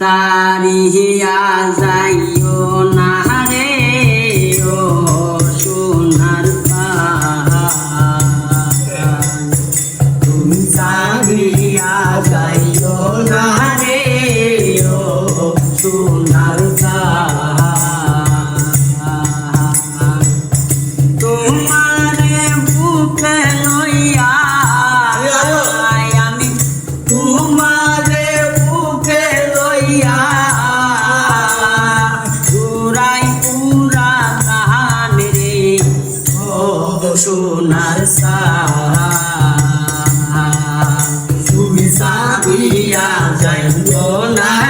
তারিয়া যাইও না রে, ও সোনার তুমি সারিয়া যাইও না রে, ও সোনার তোমারে বুকে লইয়া সোনার সা তুমি সাবিয়া যাই না।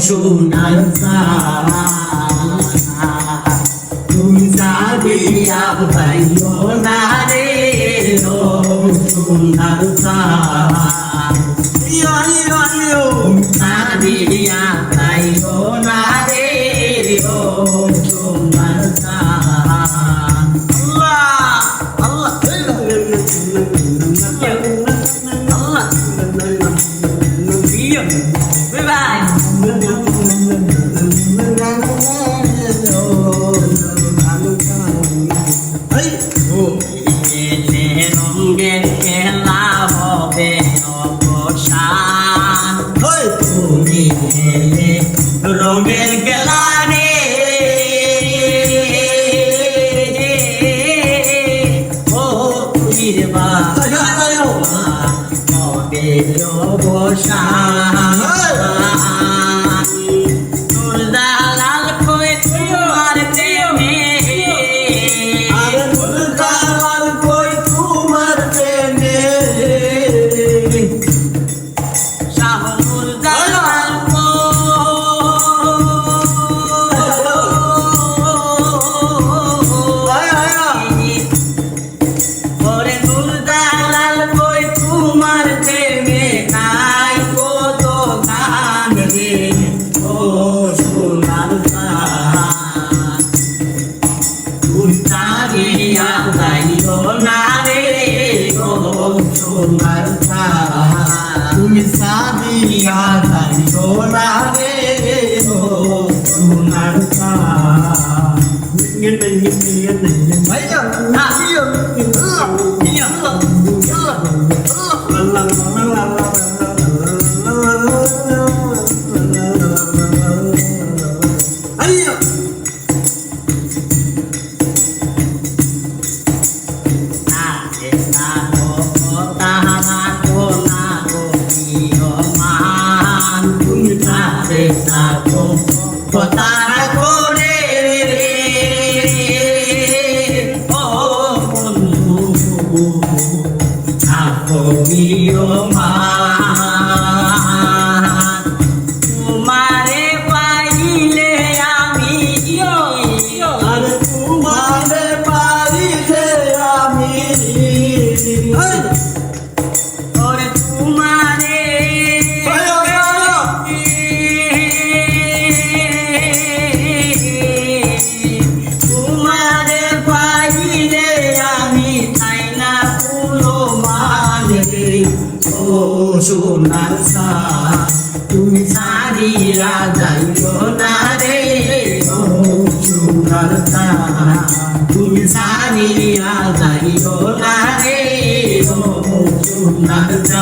সোনার তুমি সাবিয়া ভাইও না রে ও সোনার সাবিয়া ভাইও সাদিয়া যাইও না রে ও সোনার সা তুমি সারিয়া যাইও না রে। ও সোনার তুমি সারিয়া না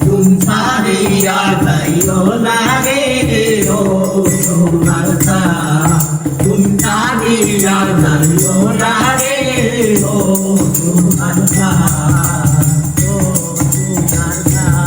সুমারিয়া গাইও লাগে ও সুমারতা তুমারিয়া গাইও লাগে ও সুমারতা ও সুমারতা